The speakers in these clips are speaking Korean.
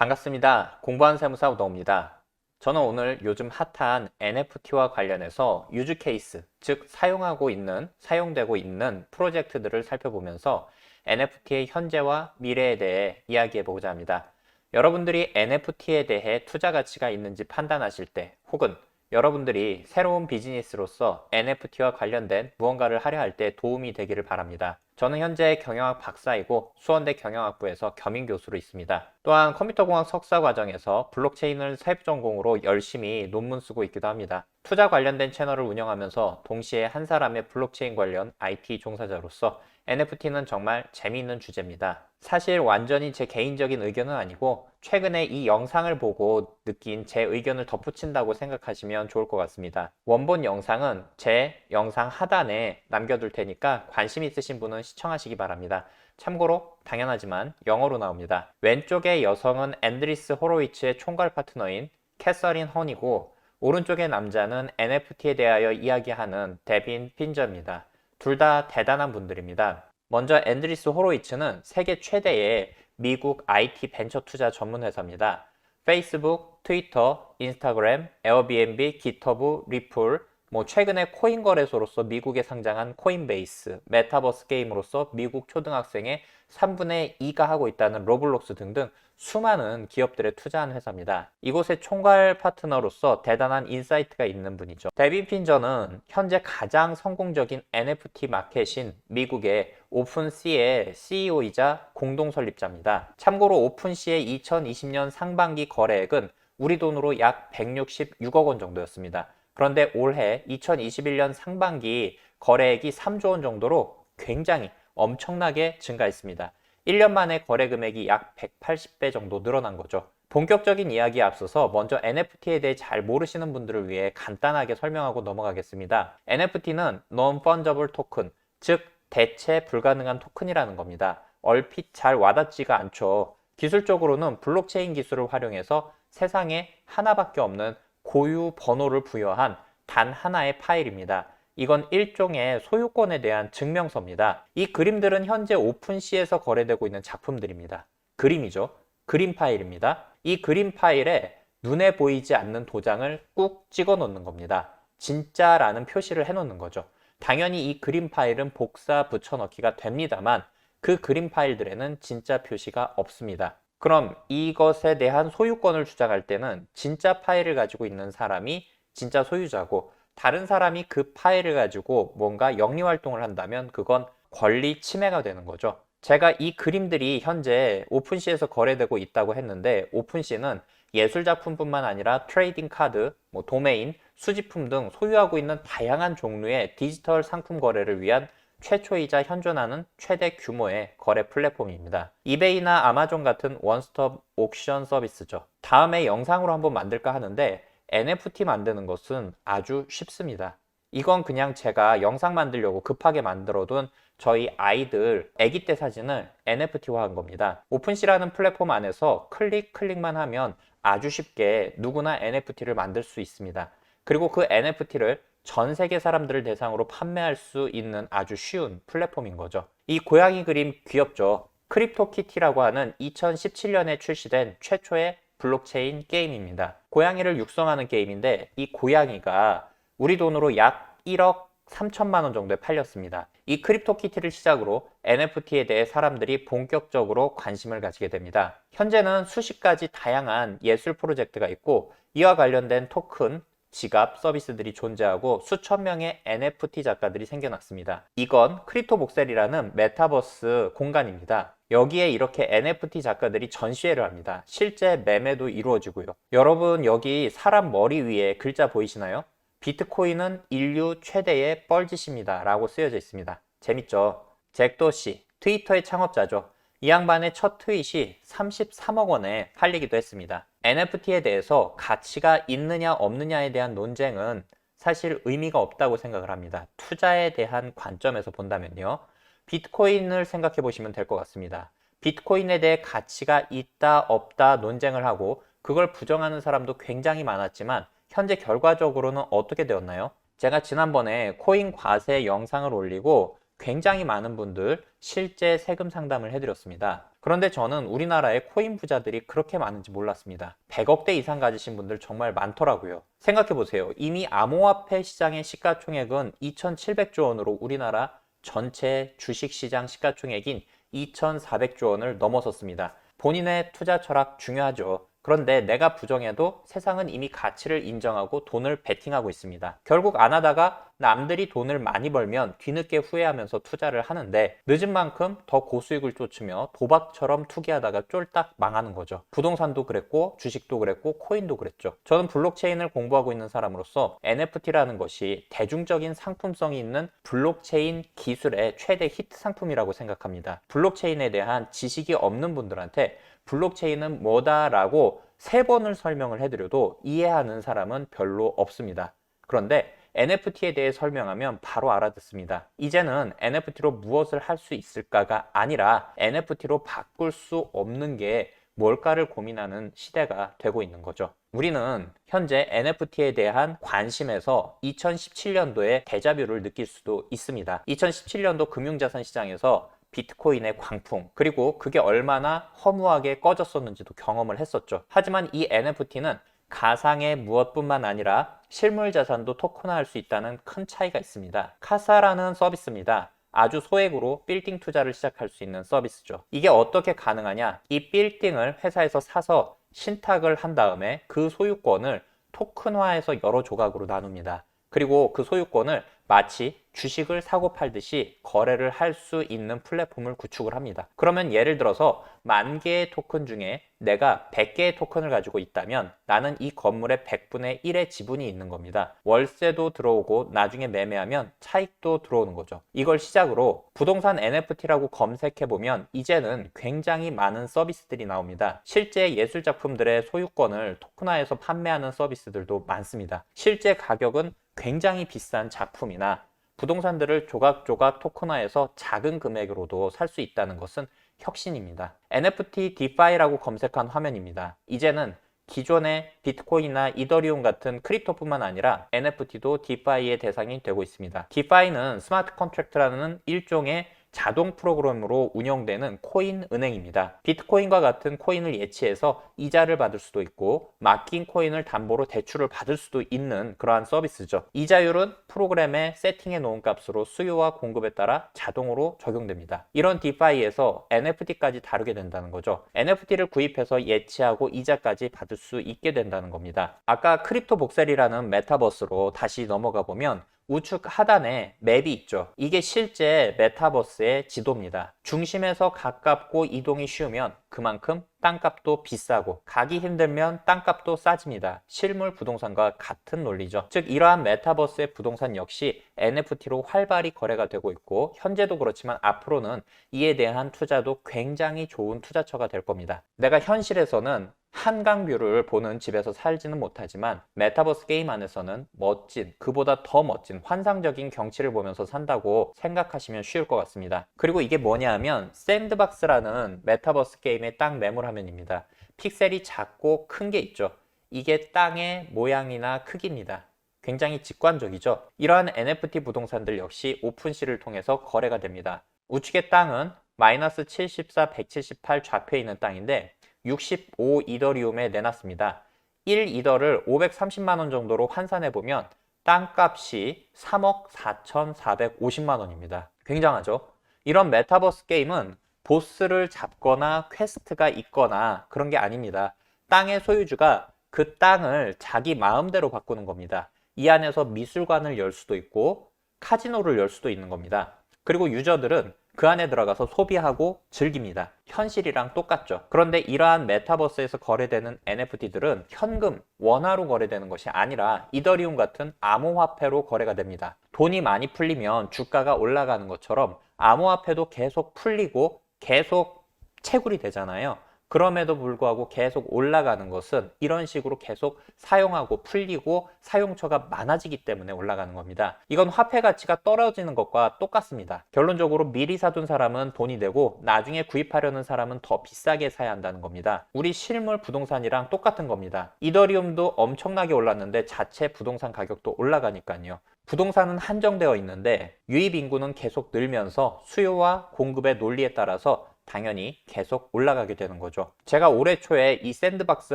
반갑습니다. 공부하는 세무사 우동입니다. 저는 오늘 요즘 핫한 NFT와 관련해서 유즈 케이스, 즉 사용하고 있는, 사용되고 있는 프로젝트들을 살펴보면서 NFT의 현재와 미래에 대해 이야기해 보고자 합니다. 여러분들이 NFT에 대해 투자 가치가 있는지 판단하실 때 혹은 여러분들이 새로운 비즈니스로서 NFT와 관련된 무언가를 하려 할 때 도움이 되기를 바랍니다. 저는 현재 경영학 박사이고 수원대 경영학부에서 겸임 교수로 있습니다. 또한 컴퓨터공학 석사 과정에서 블록체인을 세부 전공으로 열심히 논문 쓰고 있기도 합니다. 투자 관련된 채널을 운영하면서 동시에 한 사람의 블록체인 관련 IT 종사자로서 NFT는 정말 재미있는 주제입니다. 사실 완전히 제 개인적인 의견은 아니고 최근에 이 영상을 보고 느낀 제 의견을 덧붙인다고 생각하시면 좋을 것 같습니다. 원본 영상은 제 영상 하단에 남겨둘 테니까 관심 있으신 분은 시청하시기 바랍니다. 참고로 당연하지만 영어로 나옵니다. 왼쪽의 여성은 앤드리스 호로위츠의 총괄 파트너인 캐서린 헌이고 오른쪽의 남자는 NFT에 대하여 이야기하는 데빈 핀저입니다. 둘 다 대단한 분들입니다. 먼저 앤드리스 호로이츠는 세계 최대의 미국 IT 벤처 투자 전문 회사입니다. 페이스북, 트위터, 인스타그램, 에어비앤비, 기터브, 리플, 뭐 최근에 코인 거래소로서 미국에 상장한 코인베이스, 메타버스 게임으로서 미국 초등학생의 3분의 2가 하고 있다는 로블록스 등등 수많은 기업들에 투자한 회사입니다. 이곳의 총괄 파트너로서 대단한 인사이트가 있는 분이죠. 데빈 핀저는 현재 가장 성공적인 NFT 마켓인 미국의 오픈C의 CEO이자 공동 설립자입니다. 참고로 오픈C의 2020년 상반기 거래액은 우리 돈으로 약 166억 원 정도였습니다. 그런데 올해 2021년 상반기 거래액이 3조 원 정도로 굉장히 엄청나게 증가했습니다. 1년 만에 거래 금액이 약 180배 정도 늘어난 거죠. 본격적인 이야기에 앞서서 먼저 NFT에 대해 잘 모르시는 분들을 위해 간단하게 설명하고 넘어가겠습니다. NFT는 Non-Fungible Token, 즉 대체 불가능한 토큰이라는 겁니다. 얼핏 잘 와닿지가 않죠. 기술적으로는 블록체인 기술을 활용해서 세상에 하나밖에 없는 고유 번호를 부여한 단 하나의 파일입니다. 이건 일종의 소유권에 대한 증명서입니다. 이 그림들은 현재 오픈시에서 거래되고 있는 작품들입니다. 그림이죠. 그림 파일입니다. 이 그림 파일에 눈에 보이지 않는 도장을 꾹 찍어 놓는 겁니다. 진짜라는 표시를 해 놓는 거죠. 당연히 이 그림 파일은 복사 붙여넣기가 됩니다만 그 그림 파일들에는 진짜 표시가 없습니다. 그럼 이것에 대한 소유권을 주장할 때는 진짜 파일을 가지고 있는 사람이 진짜 소유자고 다른 사람이 그 파일을 가지고 뭔가 영리 활동을 한다면 그건 권리 침해가 되는 거죠. 제가 이 그림들이 현재 오픈시에서 거래되고 있다고 했는데 오픈시는 예술 작품뿐만 아니라 트레이딩 카드, 뭐 도메인, 수집품 등 소유하고 있는 다양한 종류의 디지털 상품 거래를 위한 최초이자 현존하는 최대 규모의 거래 플랫폼입니다. 이베이나 아마존 같은 원스톱 옥션 서비스죠. 다음에 영상으로 한번 만들까 하는데 NFT 만드는 것은 아주 쉽습니다. 이건 그냥 제가 영상 만들려고 급하게 만들어둔 저희 아이들 아기 때 사진을 NFT화 한 겁니다. 오픈시라는 플랫폼 안에서 클릭 클릭만 하면 아주 쉽게 누구나 NFT를 만들 수 있습니다. 그리고 그 NFT를 전 세계 사람들을 대상으로 판매할 수 있는 아주 쉬운 플랫폼인 거죠. 이 고양이 그림 귀엽죠? 크립토 키티라고 하는 2017년에 출시된 최초의 블록체인 게임입니다. 고양이를 육성하는 게임인데 이 고양이가 우리 돈으로 약 1억 3천만 원 정도에 팔렸습니다. 이 크립토 키티를 시작으로 NFT에 대해 사람들이 본격적으로 관심을 가지게 됩니다. 현재는 수십 가지 다양한 예술 프로젝트가 있고 이와 관련된 토큰, 지갑 서비스들이 존재하고 수천 명의 NFT 작가들이 생겨났습니다. 이건 크립토 복셀이라는 메타버스 공간입니다. 여기에 이렇게 NFT 작가들이 전시회를 합니다. 실제 매매도 이루어지고요. 여러분 여기 사람 머리 위에 글자 보이시나요? 비트코인은 인류 최대의 뻘짓입니다. 라고 쓰여져 있습니다. 재밌죠? 잭도시, 트위터의 창업자죠. 이 양반의 첫 트윗이 33억 원에 팔리기도 했습니다. NFT에 대해서 가치가 있느냐 없느냐에 대한 논쟁은 사실 의미가 없다고 생각을 합니다. 투자에 대한 관점에서 본다면요. 비트코인을 생각해 보시면 될 것 같습니다. 비트코인에 대해 가치가 있다 없다 논쟁을 하고 그걸 부정하는 사람도 굉장히 많았지만 현재 결과적으로는 어떻게 되었나요? 제가 지난번에 코인 과세 영상을 올리고 굉장히 많은 분들 실제 세금 상담을 해드렸습니다. 그런데 저는 우리나라의 코인 부자들이 그렇게 많은지 몰랐습니다. 100억대 이상 가지신 분들 정말 많더라고요. 생각해 보세요. 이미 암호화폐 시장의 시가총액은 2,700조 원으로 우리나라 전체 주식시장 시가총액인 2,400조 원을 넘어섰습니다. 본인의 투자 철학 중요하죠. 그런데 내가 부정해도 세상은 이미 가치를 인정하고 돈을 베팅하고 있습니다. 결국 안 하다가 남들이 돈을 많이 벌면 뒤늦게 후회하면서 투자를 하는데 늦은 만큼 더 고수익을 쫓으며 도박처럼 투기하다가 쫄딱 망하는 거죠. 부동산도 그랬고 주식도 그랬고 코인도 그랬죠. 저는 블록체인을 공부하고 있는 사람으로서 NFT라는 것이 대중적인 상품성이 있는 블록체인 기술의 최대 히트 상품이라고 생각합니다. 블록체인에 대한 지식이 없는 분들한테 블록체인은 뭐다라고 세 번을 설명을 해드려도 이해하는 사람은 별로 없습니다. 그런데 NFT에 대해 설명하면 바로 알아듣습니다. 이제는 NFT로 무엇을 할 수 있을까가 아니라 NFT로 바꿀 수 없는 게 뭘까를 고민하는 시대가 되고 있는 거죠. 우리는 현재 NFT에 대한 관심에서 2017년도에 대자뷰를 느낄 수도 있습니다. 2017년도 금융자산 시장에서 비트코인의 광풍, 그리고 그게 얼마나 허무하게 꺼졌었는지도 경험을 했었죠. 하지만 이 NFT는 가상의 무엇뿐만 아니라 실물 자산도 토큰화할 수 있다는 큰 차이가 있습니다. 카사라는 서비스입니다. 아주 소액으로 빌딩 투자를 시작할 수 있는 서비스죠. 이게 어떻게 가능하냐? 이 빌딩을 회사에서 사서 신탁을 한 다음에 그 소유권을 토큰화해서 여러 조각으로 나눕니다. 그리고 그 소유권을 마치 주식을 사고 팔듯이 거래를 할 수 있는 플랫폼을 구축을 합니다. 그러면 예를 들어서 만 개의 토큰 중에 내가 100개의 토큰을 가지고 있다면 나는 이 건물의 100분의 1의 지분이 있는 겁니다. 월세도 들어오고 나중에 매매하면 차익도 들어오는 거죠. 이걸 시작으로 부동산 NFT라고 검색해 보면 이제는 굉장히 많은 서비스들이 나옵니다. 실제 예술 작품들의 소유권을 토큰화해서 판매하는 서비스들도 많습니다. 실제 가격은 굉장히 비싼 작품이나 부동산들을 조각조각 토큰화해서 작은 금액으로도 살 수 있다는 것은 혁신입니다. NFT DeFi라고 검색한 화면입니다. 이제는 기존의 비트코인이나 이더리움 같은 크립토뿐만 아니라 NFT도 DeFi의 대상이 되고 있습니다. DeFi는 스마트 컨트랙트라는 일종의 자동 프로그램으로 운영되는 코인 은행입니다. 비트코인과 같은 코인을 예치해서 이자를 받을 수도 있고 맡긴 코인을 담보로 대출을 받을 수도 있는 그러한 서비스죠. 이자율은 프로그램에 세팅해 놓은 값으로 수요와 공급에 따라 자동으로 적용됩니다. 이런 디파이에서 NFT까지 다루게 된다는 거죠. NFT를 구입해서 예치하고 이자까지 받을 수 있게 된다는 겁니다. 아까 크립토 복셀이라는 메타버스로 다시 넘어가 보면 우측 하단에 맵이 있죠. 이게 실제 메타버스의 지도입니다. 중심에서 가깝고 이동이 쉬우면 그만큼 땅값도 비싸고 가기 힘들면 땅값도 싸집니다. 실물 부동산과 같은 논리죠. 즉 이러한 메타버스의 부동산 역시 NFT로 활발히 거래가 되고 있고 현재도 그렇지만 앞으로는 이에 대한 투자도 굉장히 좋은 투자처가 될 겁니다. 내가 현실에서는 한강뷰를 보는 집에서 살지는 못하지만 메타버스 게임 안에서는 멋진, 그보다 더 멋진 환상적인 경치를 보면서 산다고 생각하시면 쉬울 것 같습니다. 그리고 이게 뭐냐 하면 샌드박스라는 메타버스 게임의 땅 매물 화면입니다. 픽셀이 작고 큰 게 있죠. 이게 땅의 모양이나 크기입니다. 굉장히 직관적이죠. 이러한 NFT 부동산들 역시 오픈시를 통해서 거래가 됩니다. 우측의 땅은 마이너스 74, 178 좌표에 있는 땅인데 65 이더리움에 내놨습니다. 1 이더를 530만 원 정도로 환산해 보면 땅값이 3억 4,450만 원입니다. 굉장하죠? 이런 메타버스 게임은 보스를 잡거나 퀘스트가 있거나 그런 게 아닙니다. 땅의 소유주가 그 땅을 자기 마음대로 바꾸는 겁니다. 이 안에서 미술관을 열 수도 있고 카지노를 열 수도 있는 겁니다. 그리고 유저들은 그 안에 들어가서 소비하고 즐깁니다. 현실이랑 똑같죠. 그런데 이러한 메타버스에서 거래되는 NFT들은 현금, 원화로 거래되는 것이 아니라 이더리움 같은 암호화폐로 거래가 됩니다. 돈이 많이 풀리면 주가가 올라가는 것처럼 암호화폐도 계속 풀리고 계속 채굴이 되잖아요. 그럼에도 불구하고 계속 올라가는 것은 이런 식으로 계속 사용하고 풀리고 사용처가 많아지기 때문에 올라가는 겁니다. 이건 화폐 가치가 떨어지는 것과 똑같습니다. 결론적으로 미리 사둔 사람은 돈이 되고 나중에 구입하려는 사람은 더 비싸게 사야 한다는 겁니다. 우리 실물 부동산이랑 똑같은 겁니다. 이더리움도 엄청나게 올랐는데 자체 부동산 가격도 올라가니까요. 부동산은 한정되어 있는데 유입 인구는 계속 늘면서 수요와 공급의 논리에 따라서 당연히 계속 올라가게 되는 거죠. 제가 올해 초에 이 샌드박스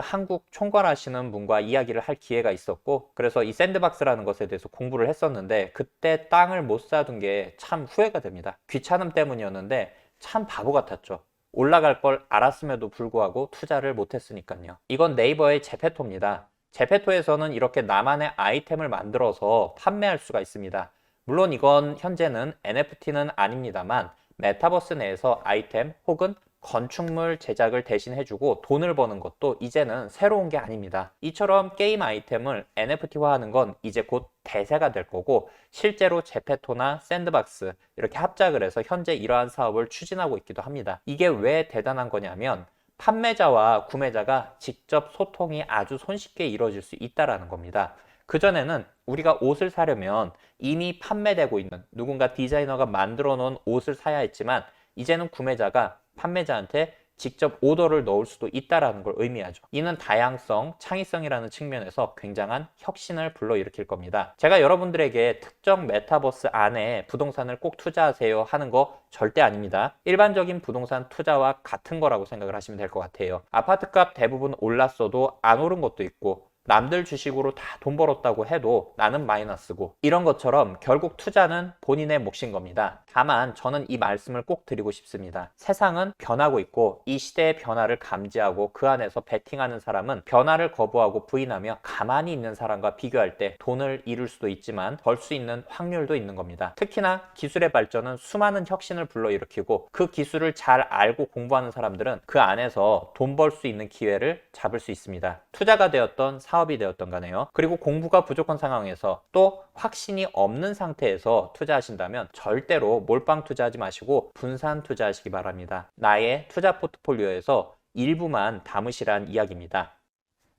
한국 총괄하시는 분과 이야기를 할 기회가 있었고, 그래서 이 샌드박스라는 것에 대해서 공부를 했었는데, 그때 땅을 못 사둔 게 참 후회가 됩니다. 귀찮음 때문이었는데, 참 바보 같았죠. 올라갈 걸 알았음에도 불구하고 투자를 못했으니까요. 이건 네이버의 제페토입니다. 제페토에서는 이렇게 나만의 아이템을 만들어서 판매할 수가 있습니다. 물론 이건 현재는 NFT는 아닙니다만 메타버스 내에서 아이템 혹은 건축물 제작을 대신 해주고 돈을 버는 것도 이제는 새로운 게 아닙니다. 이처럼 게임 아이템을 NFT화하는 건 이제 곧 대세가 될 거고 실제로 제페토나 샌드박스 이렇게 합작을 해서 현재 이러한 사업을 추진하고 있기도 합니다. 이게 왜 대단한 거냐면 판매자와 구매자가 직접 소통이 아주 손쉽게 이루어질 수 있다라는 겁니다. 그전에는 우리가 옷을 사려면 이미 판매되고 있는 누군가 디자이너가 만들어 놓은 옷을 사야 했지만 이제는 구매자가 판매자한테 직접 오더를 넣을 수도 있다라는 걸 의미하죠. 이는 다양성, 창의성이라는 측면에서 굉장한 혁신을 불러일으킬 겁니다. 제가 여러분들에게 특정 메타버스 안에 부동산을 꼭 투자하세요 하는 거 절대 아닙니다. 일반적인 부동산 투자와 같은 거라고 생각을 하시면 될 것 같아요. 아파트값 대부분 올랐어도 안 오른 것도 있고 남들 주식으로 다 돈 벌었다고 해도 나는 마이너스고 이런 것처럼 결국 투자는 본인의 몫인 겁니다. 다만 저는 이 말씀을 꼭 드리고 싶습니다. 세상은 변하고 있고 이 시대의 변화를 감지하고 그 안에서 베팅하는 사람은 변화를 거부하고 부인하며 가만히 있는 사람과 비교할 때 돈을 잃을 수도 있지만 벌 수 있는 확률도 있는 겁니다. 특히나 기술의 발전은 수많은 혁신을 불러일으키고 그 기술을 잘 알고 공부하는 사람들은 그 안에서 돈 벌 수 있는 기회를 잡을 수 있습니다. 투자가 되었던 사업이 되었던 간에요. 그리고 공부가 부족한 상황에서 또 확신이 없는 상태에서 투자하신다면 절대로 몰빵 투자하지 마시고 분산 투자하시기 바랍니다. 나의 투자 포트폴리오에서 일부만 담으시란 이야기입니다.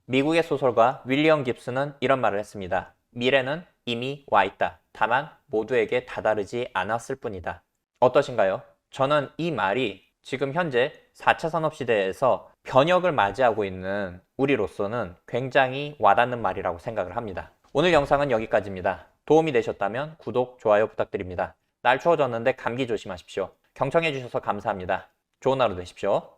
미국의 소설가 윌리엄 깁스는 이런 말을 했습니다. 미래는 이미 와 있다. 다만 모두에게 다다르지 않았을 뿐이다. 어떠신가요? 저는 이 말이 지금 현재 4차 산업시대에서 변혁을 맞이하고 있는 우리로서는 굉장히 와닿는 말이라고 생각을 합니다. 오늘 영상은 여기까지입니다. 도움이 되셨다면 구독, 좋아요 부탁드립니다. 날 추워졌는데 감기 조심하십시오. 경청해주셔서 감사합니다. 좋은 하루 되십시오.